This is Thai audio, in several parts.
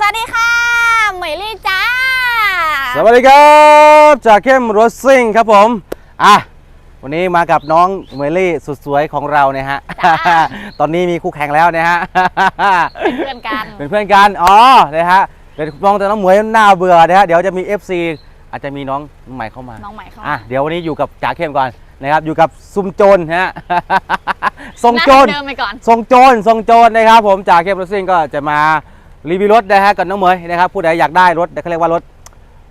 สวัสดีค่ะเหมยลี่จ้า สวัสดีครับจากเข้มรถซิ่งครับผม อะ วันนี้มากับน้องเมลี่สุดสวยของเราเนี่ยฮะ จ้า ตอนนี้มีคู่แข่งแล้วเนี่ยฮะ เป็นเพื่อนกัน เป็นเพื่อนกัน อ๋อนะฮะ เดี๋ยวมองแต่น้องหมวยน่าเบื่อนะฮะ เดี๋ยวจะมี FC อาจจะมีน้องใหม่เข้ามา น้องใหม่เข้าอะ มาเดี๋ยววันนี้อยู่กับจ่าเข้มก่อนนะครับ อยู่กับซุมโจรฮะ ทรงโจรหน้าเดิมไปก่อน ทรงโจรทรงโจรนะครับผมจากเข้มรถซิ่งก็จะมา รีวิวรถนะฮะกับน้องเหมยนะครับผู้ใดอยากได้รถเขาเรียกว่ารถ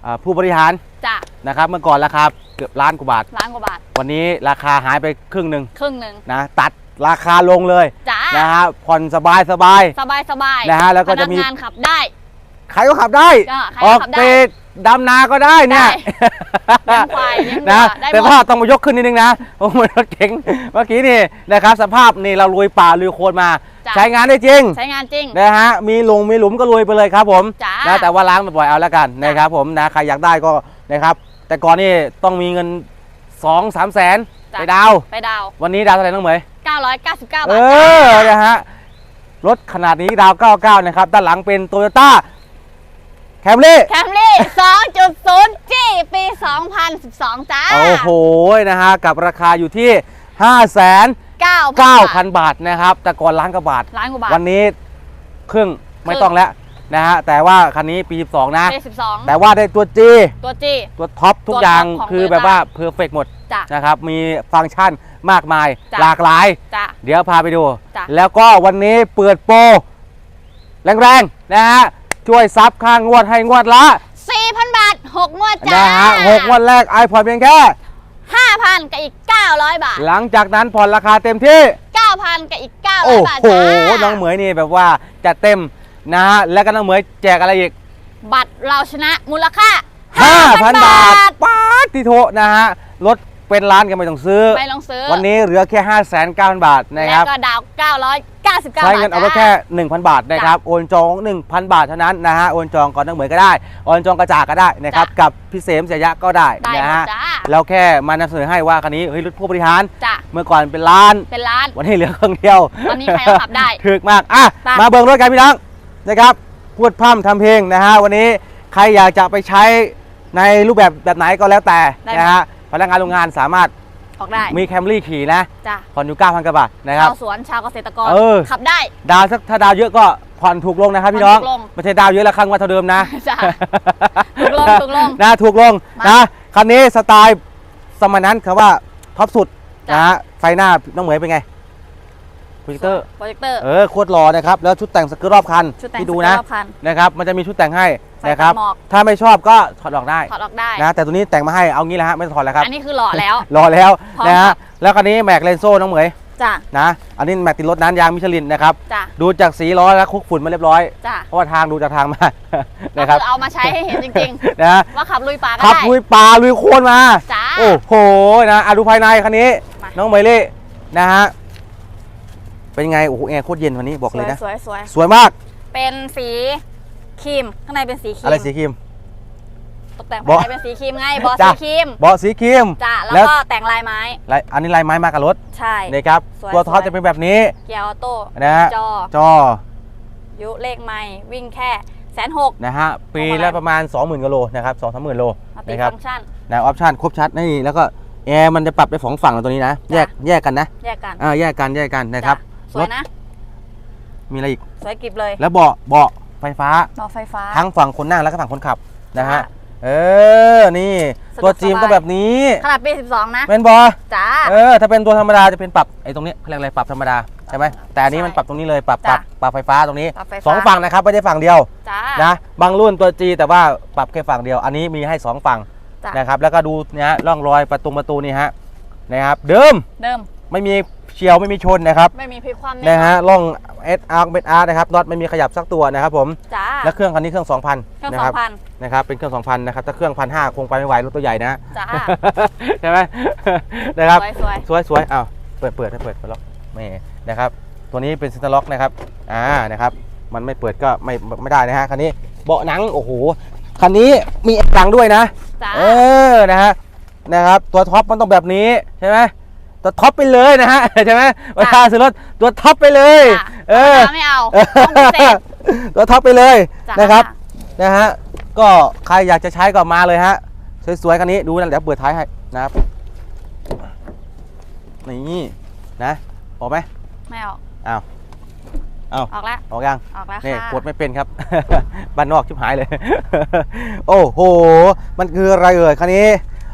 อ่าผู้บริหารจ้ะนะครับเมื่อก่อนราคาเกือบล้านกว่าบาท ล้านกว่าบาทวันนี้ราคาหายไปครึ่งหนึ่งครึ่งหนึ่งนะตัดราคาลงเลยจ้านะฮะผ่อนสบายสบาย สบายสบายนะฮะแล้วก็จะมี พนังานขับได้ ใครก็ขับได้จ้ะใครอก็อกขับได้ไป ดำนาก็ได้เนี่ยได้เลี้ยงควายเลี้ยงวัวนะได้หมด แต่ว่าต้องมายกขึ้นนิดนึงนะโอ้โหรถเก๋งเมื่อกี้นี่นะครับสภาพนี่เราลุยป่าลุยโคลนมา จ้ะ ใช้งานได้จริง ใช้งานจริง นะฮะ มีหลุมมีหลุมก็ลุยไปเลยครับผมจ้านะแต่ว่าล้างบ่อยๆเอาแล้วกันนะครับผมนะใครอยากได้ก็นะครับ แต่ก่อนนี่ต้องมีเงิน 2 3แสนจ้ะ ไปดาวไปดาว วันนี้ดาวเท่าไหร่น้องเหมย 999 บาทเอจ้าอนะฮะ รถขนาดนี้ดาว 99 นะครับ ด้านหลังเป็นโตโยต้าแคมรี่ แคมรี่ 2.0 G ปี 2012 จ้า โอ้โหนะฮะกับราคาอยู่ที่ 5 9 9,000 0 0 บาทนะครับ แต่ก่อนล้านกว่าบาท ล้านกว่าบาท วันนี้ครึ่งไม่ต้องแล้วนะฮะแต่ว่าคันนี้ปี 12 นะ ปี 12 แต่ว่าได้ตัว G ตัว G ตัวท็อปทุกตัวอย่างท็อปของคือ Toyota แบบว่าเพอร์เฟกหมดจ้ะนะครับมีฟังก์ชันมากมายจ้ะ หลากหลาย จ้ะเดี๋ยวพาไปดู จ้ะ แล้วก็วันนี้เปิดโปรแรงๆ นะฮะ ช่วยซับค่างวดให้งวดละ 4,000 บาท 6 งวดจ้านะฮะหกงวดแรกไอพอเพียงแค่ 5,000 กับอีก 900 บาท หลังจากนั้นผ่อนราคาเต็มที่ 9,000 กับอีก โอ้900 บาทโห จ้าน้องเหมยนี่แบบว่าจัดเต็มนะฮะ แล้วก็น้องเหมยแจกอะไรอีก บัตรเราชนะมูลค่า 5,000 บาทป๊าดที่โทนะฮะ รถเป็นล้านก็ไม่ต้องซื้อไม่ลองซื้อวันนี้เหลือแค่ 5 9 0 0 0บาทนะคแล้รัวบ ก็ดาว 999 บาทใช้เงินเอาไว้แค่ 1,000 บาทนะครับโอนจอง 1,000 บาทเท่านั้นนะฮะโอนจองก่อนนักเหมือนก็ได้โอนจองกระจากก็ได้นะครับกับพี่เสมเสียยะก็ได้ได้นะหมฮะดจ้าเราแค่มานำเสนอให้ว่าคันนี้เฮ้ยรถผู้บริหารจ้าเมื่อก่อนเป็นล้านเป็นล้านวันนี้เหลือเครื่องเดียววันนี้ใครก็ขับได้ถึกมากอะไปมาเบิ่งรถกันพี่น้องนะครับพูดพร่ำทำเพลงนะฮะวันนี้ใครอยากจะไปใช้ในรูปแบบแบบไหนก็แล้วแต่นะฮะพนักงานโรงงานสามารถ ออกได้ มีแคมรี่ขี่นะจ้าผ่อนอยู่9,000กว่าบาทนะครับชาวสวนชาวเกษตรกรเออ ขับได้ ดาวสักถ้าดาวเยอะก็ผ่อนถูกลงนะครับพี่น้องผ่อนถูกลงไม่ใช่ดาวเยอะแล้วครั้งว่าเท่าเดิมนะจ้ะถูกลงถูกลงนะถูกลงมานะคันนี้สไตล์สมัยนั้นคำว่าท็อปสุดจ้ะ นะฮะไฟหน้าน้องเหมยเป็นไงโป รเจคเตอร์ โปรเจคเตอร์ เออโคตรหล่อนะครับ แล้วชุดแต่งสเกิร์ตรอบคันชุดแต่งที่ดูสนะเกิร์ตรอบคันนะครับ มันจะมีชุดแต่งให้ใส่นะครับกันหมอกถ้าไม่ชอบก็ถอดออกได้ถอดออกได้ นะ แต่ตัวนี้แต่งมาให้ เอางี้แหละฮะ ไม่ต้องถอดแล้วครับ อันนี้คือหล่อแล้ว รอแล้วพร้อมนะครัฮะ บ แล้วคันนี้แม็กเลนโซ่น้องเหมยจ้านะ อันนี้แม็กติดรถนั้นยางมิชลินนะครับ จ้าดูจากสีล้อแล้วคลุกฝุ่นมาเรียบร้อย จ้าเพราะว่าทางดูจากทางมา ก็นะครับ คือเอามาใช้ให้เห็นจริง นะ ๆ ว่าขับลุยป่าก็ขับได้ลุยป่าลุยโคลนมา จ้า โอ้โหนะอะดูภายในคันนี้ มา น้องเมลี่นะฮะ เป็นไงโอ้โหแอร์โคตรเย็นวันนี้บอกเลยนะสวยสวยสวยมาก เป็นสีครีมข้างในเป็นสีครีมอะไรสีครีมตกแต่งบอภายในเป็นสีครีมไงบอสจ้ะสีครีมเบาะสีครีมจ้าแล้วแล้วก็แต่งลายไม้ลายอันนี้ลายไม้มากับรถใช่นะครับสวยตัวท็อปสวยจะเป็นแบบนี้เกียร์ออโต้นะฮะจอจอยุเลขไม่วิ่งแค่แสนหกนะฮะปีพวงมาลัยละประมาณ 20,000กิโลนะครับ2 3 0 0 0โลมัลตินะครับฟังก์ชันนะออปชั่นครบชัดนี่แล้วก็แอร์มันจะปรับได้สองฝั่งตัวนี้นะ แยกแยกกันนะแยกกันอ่าแยกกันแยกกันนะครับจ้ สวยนะ มีอะไรอีก สวยกริบเลยแล้วเบาะเบาะไฟฟ้าหม้อไฟฟ้า ทั้งฝั่งคนนั่งแล้วก็ฝั่งคนขับนะฮะจ้ะเออ นี่สะดวกตัวจีมสบายก็แบบนี้ ขนาดปี 12 นะเป็นบอจ้า เออ ถ้าเป็นตัวธรรมดาจะเป็นปรับไอ้ตรงนี้เขาเรียกอะไรปรับธรรมดาใช่ไหม แต่อันนี้ใช่มันปรับตรงนี้เลยปรับปรับจ้ะปรับไฟฟ้าตรงนี้ปรับไฟฟ้าสองฝั่งนะครับไม่ได้ฝั่งเดียวจ้านะ บางรุ่นตัวจีแต่ว่าปรับแค่ฝั่งเดียว อันนี้มีให้สองฝั่งจ้ะนะครับ แล้วก็ดูเนี่ยฮะร่องรอยประตูประตูนี่ฮะนะครับเดิมเดิม ไม่มีเฉียวไม่มีชนนะครับไม่มีพลิกคว่ำนะแน่ฮะร่องเอสอาร์เมอาร์นะครับน็อตไม่มีขยับสักตัวนะครับผมจ้าและเครื่องคันนี้เครื่อง2,000เครื่องนะสอครับงพันนะครับเป็นเครื่อง2,000นะครับถ้าเครื่อง1,500คงไปไม่ไหวรถตัวใหญ่นะ จ้า ใช่ไหม นะครับ สวยสวยสวยสวยอ้าวเปิดเปิดให้เปิดเปิดล็อกไม่นะครับ ตัวนี้เป็นเซ็นเตอร์ล็อกนะครับ อ่า นะครับ มันไม่เปิดก็ไม่ไม่ได้นะฮะ คันนี้ เบาะหนัง โอ้โห คันนี้มีแอร์หลังด้วยนะ จ้าเออ นะฮะ นะครับ ตัวท็อปมันต้องแบบนี้ใช่ไหม ตัวท็อปไปเลยนะฮะใช่ไหมเวลาซื้อรถตัวท็อปไปเลยจ้ะเออธรรมดาไม่เอาต้องพิเศษตัวท็อปไปเลยจ้านะครับนะฮะก็ใครอยากจะใช้ก็มาเลยฮะสวยๆคันนี้ดูนะเดี๋ยวเปิดท้ายให้นะครับนี่นะออกไหมไม่ออกอ้าวอ้าวออกแล้วออกยังออกแล้วนี่ค่ะกดไม่เป็นครับบ้านนอกชิบหายเลย โอ้โห มันคืออะไรเอ่ยคันนี้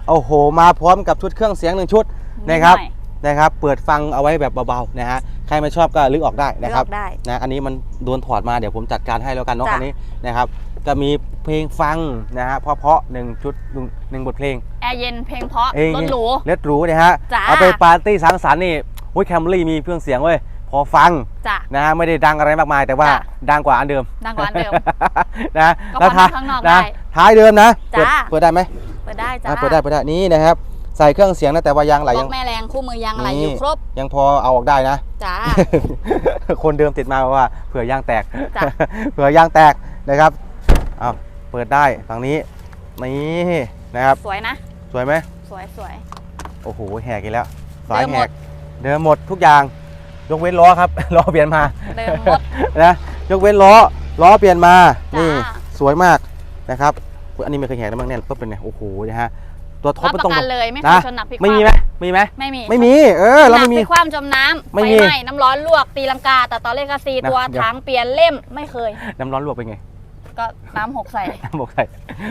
โอ้โห มาพร้อมกับชุดเครื่องเสียงหนึ่งชุดนะครับหอย นะครับ เปิดฟังเอาไว้แบบเบาๆนะฮะใครไม่ชอบก็ลึกออกได้นะครับเลือกได้ นะอันนี้มันโดนถอดมาเดี๋ยวผมจัดการให้แล้วกันเนาะจ้ะคันนี้นะครับก็มีเพลงฟังนะฮะเพราะๆหนึ่งชุดหนึ่งหนึ่งบทเพลง แอร์เย็นเพลงเพราะเองรถหรู เล็ดหรูเนี่ยฮะจ้ะ เอาไปปาร์ตี้สังสรรค์นี่โอ้ยแคมรี่มีเครื่องเสียงเว้ยพอฟังจ้ะ นะฮะไม่ได้ดังอะไรมากมายแต่ว่าจ้ะ ดังกว่าอันเดิม ดังกว่าอันเดิม นะก็แล้วฟังข้างนอกได้นะท้ายเดิมนะจ้ะเปิดเปิดได้ไหมเปิดได้จ้าอะเปิดได้เปิดได้นี่นะครับ ใส่เครื่องเสียงนะแต่ว่ายางไหลบล็ยัองกแม่แรงคู่มือยางอะไรนี่อยู่ครบยังพอเอาออกได้นะ จ้า คนเดิมติดมาว่าเผื่อยางแตก จ้ะ เผื่อยางแตกนะครับเอาเปิดได้ฝั่งนี้นี่นะครับ สวยนะ สวยไหมสวยสวย โอ้โหแหกอีกแล้วสายเดิมแหหมกดเดิมหมดทุกอย่าง ยกเว้นล้อครับ ล้อเปลี่ยนมาเดิมหมดนะยกเว้นล้อล้อเปลี่ยนมาจ้านี่ นี่สวยมากนะครับอุ๊ยอันนี้ไม่เคยแหกนะบ้างเนี่ยปุ๊บเป็นไงโอ้โหนะฮะ ตัวท็อปรับมันปต้องระกันเลยไม่เคยนะชนหนักพลิกไม่มีคไหมว่มีไหมไม่มีไม่มี เออเราหนัไม่กมี พลิกคว่ำจมน้ำไม่ไฟมีไหม้น้ำร้อนลวกตีลังกา แต่ตอนเลขซีนะตัวเดี๋ยว ถังเปลี่ยนเล่มไม่เคย น้ำร้อนลวกเป็นไงก็น้ำหกใส่บอกใส่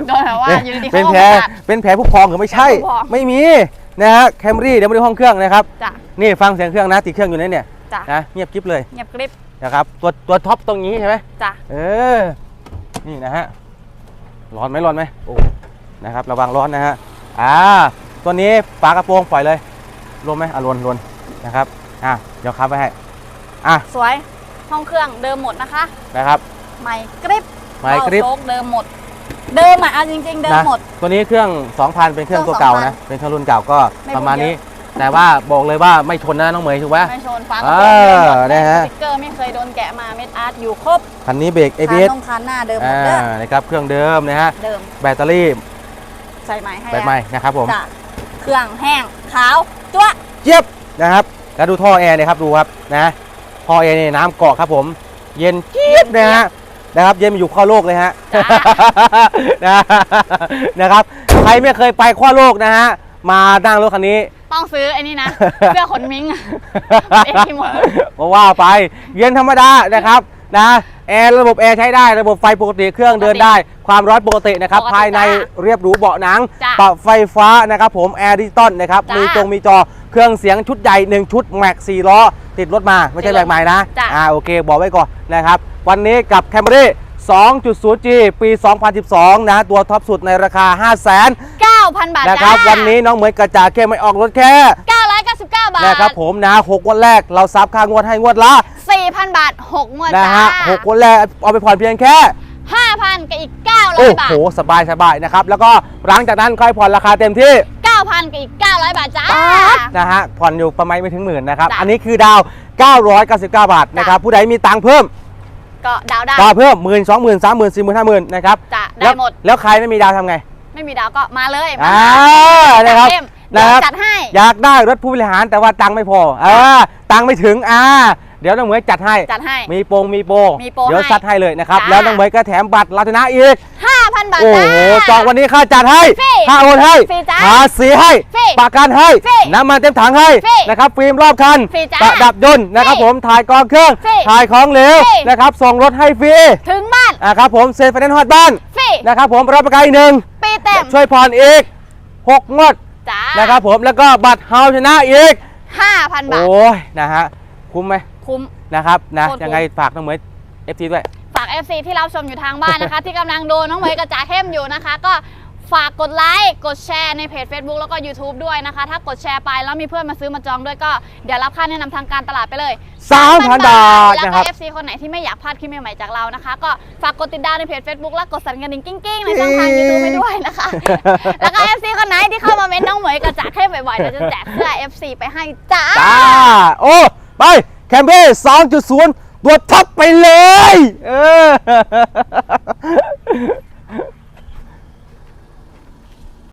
ก็แบบว่าอยู่ดีๆเป็นเขาแผลก็ขาด เป็นแผลผู้พองหรือไม่ใช่แผลผู้พอง ไม่มีนะฮะแคมรี่เดี๋ยวมาดูห้องเครื่องนะครับจ้ะนี่ฟังเสียงเครื่องนะติดเครื่องอยู่ในเนี่ยจ้ะนะเงียบกริบเลยเงียบกริบนะครับตัวตัวท็อปตรงนี้ใช่ไหม จ้ะเออ นี่นะฮะ ร้อนไหมร้อนไหมโอ้ นะครับ ระวังร้อนนะฮะ อ่าตัวนี้ฝากระโปรงปล่อยเลยรวมไหมอะรวนรวนนะครับอะเดี๋ยวคับไว้ให้อะสวยห้องเครื่องเดิมหมดนะคะนะครับใหม่กริบไมค์กริปเบาโชคเดิมหมด เดิมอะเอาจริงๆเดิมนะหมด ตัวนี้เครื่อง 2,000 เป็นเครื่องเครื่ตัอวงเก่า2,000นะเป็นเครื่องรุ่นเก่าก็ไม่ประมาณพูดเยอะนี้แต่ว่าบอกเลยว่าไม่ชนนะน้องเหมยถูกไหมไม่ชนฟ้าเอก็อเดิมหมดนะฮะสติ๊กเกอร์ไม่เคยโดนแกะมาเม็ดอาร์ตอยู่ครบคันนี้เบรกคาน ABS ตรงคานหน้าเดิมหมอ่าดเด้อนะครับเครื่องเดิมนะฮะเดิมแบตเตอรี่ ใส่ใหม่ให้แบตใหม่นะครับผมจ้ะเครื่องแห้งขาวจั๊วะเจี๊ยบนะครับแล้วดูท่อแอร์เนี่ยครับดูครับนะท่อแอร์เนี่ยน้ำเกาะครับผม เย็นเจี๊ยบนะฮะนะครับ เย็นมาอยู่ข้อโลกเลยฮะจ้านะนะครับใครไม่เคยไปข้อโลกนะฮะมานั่งรถคันนี้ ต้องซื้อไอ้นี่นะเสื้อขนมิ้งอะเอ็กซ์หมดก็ว่าไป เย็นธรรมดานะครับนะ แอร์ระบบแอร์ใช้ได้ระบบไฟปกติเครื่องเดินได้ ความร้อนปกตินะครับ ปกติภายในจ้ะเรียบหรูเบาะหนังจ้ะปรับไฟฟ้านะครับผมแอร์ดิจิตอลนะครับจ้ะมีจงมีจอเครื่องเสียงชุดใหญ่ 1 ชุดแม็ก4ล้อ ติดรถมาไม่ใช่ติดรถแม็กใหม่นะจ้ะ อ่าโอเค บอกไว้ก่อนนะครับ วันนี้กับ Camry 2.0G ปี 2012 นะ ตัวท็อปสุดในราคา 5 0 0 0 0 9,000 บาท0นะคจ้ารับ วันนี้น้องเหมยกระจาแค่ไม่ออกรถแค่ 999 บาท นะครับผมนะหกวันแรกเราซับค่างวดให้งวดละ 4,000 บาท 6 งวดนะจ้าฮะหกวันแรกเอาไปผ่อนเพียงแค่ 5,000 กับอีก โอ้900 บาท โหสบายสบายนะครับ แล้วก็หลังจากนั้นค่อยผ่อนราคาเต็มที่9,000 กับอีก 900 บาทจ้า นะฮะผ่อนอยู่ประมาณไม่ถึงหมื่นนะครับ จ้ะอันนี้คือดาว 999 บาทนะครับผู้ใดมีตังค์เพิ่มก็ดาวได้ดาวเพิ่มหมื่นสองหมื่นสามหมื่นสี่หมื่นห้าหมื่นนะครับจ้ะแล้วได้หมด แล้วใครไม่มีดาวทำไง ไม่มีดาวก็มาเลยมาอ่านะครับจัดเต็มนะครับ จัดให้ อยากได้รถผู้บริหารแต่ว่าตังค์ไม่พออ่าตังค์ไม่ถึงอ่า เดี๋ยวน้องเหมยจัดให้จัดให้ มีโปรงมีโปรมีโปรเดี๋ยวให้ซัดให้เลยนะครับ จ้ะแล้วน้องเหมยก็แถมบัตรลาชนะอีก 5,000 บาทโอ้จ้าโหจองวันนี้ค่าจัดให้ฟรีค่าโอนให้ฟรีจ้ะหาสีให้ฟรีประกันให้ ฟรีน้ำมันเต็มถังให้ ฟรีนะครับ ฟิล์มรอบคันฟรีจ้ะประดับยนต์นะครับฟรีผม ถ่ายกองเครื่อง ฟรีถ่ายของเหลวฟรี นะครับ ส่งรถให้ฟรีถึงบ้านอะครับผม เซ็นไฟแนนซ์ฮอดบ้าน ฟรีนะครับผม รับประกันอีกหนึ่ง ปีเต็มช่วยผ่อนอีกหกงวดจ้านะครับผม แล้วก็บัตรเฮาชนะอีก 5,000 บาท โอ้ย นะฮะ คุ้มไหม คุ้ม นะครับนะโคตรคุ้ม ยังไงฝากน้องเหมยเอฟซีด้วย ฝาก FC ที่รับชมอยู่ทางบ้านนะคะ ที่กำลังดูน้องเหมยกระจาเข้มอยู่นะคะ ก็ฝากกดไลค์กดแชร์ในเพจ Facebook แล้วก็ YouTube ด้วยนะคะ ถ้ากดแชร์ไปแล้วมีเพื่อนมาซื้อมาจองด้วยก็เดี๋ยวรับค่าแนะนำทางการตลาดไปเลย3,000บาทแล้วนะคก็ รับ FC คนไหนที่ไม่อยากพลาดคลิปใหม่ๆจากเรานะคะ ก็ฝากกดติดตามในเพจ Facebook และกดสั่นกระดิ่งกิ้งๆในช่องทาง YouTube ไปด้วยนะคะ แล้วก็ FC คนไหนที่เข้ามาเม้นน้องเหมยกระจาเข้มบ่อยๆเดี๋ยวจะแจกเสื้อ FC ไปให้จ้า จ้าโอ้ ไป แคมเป้2.0 ตัวท็อปไปเลย เออ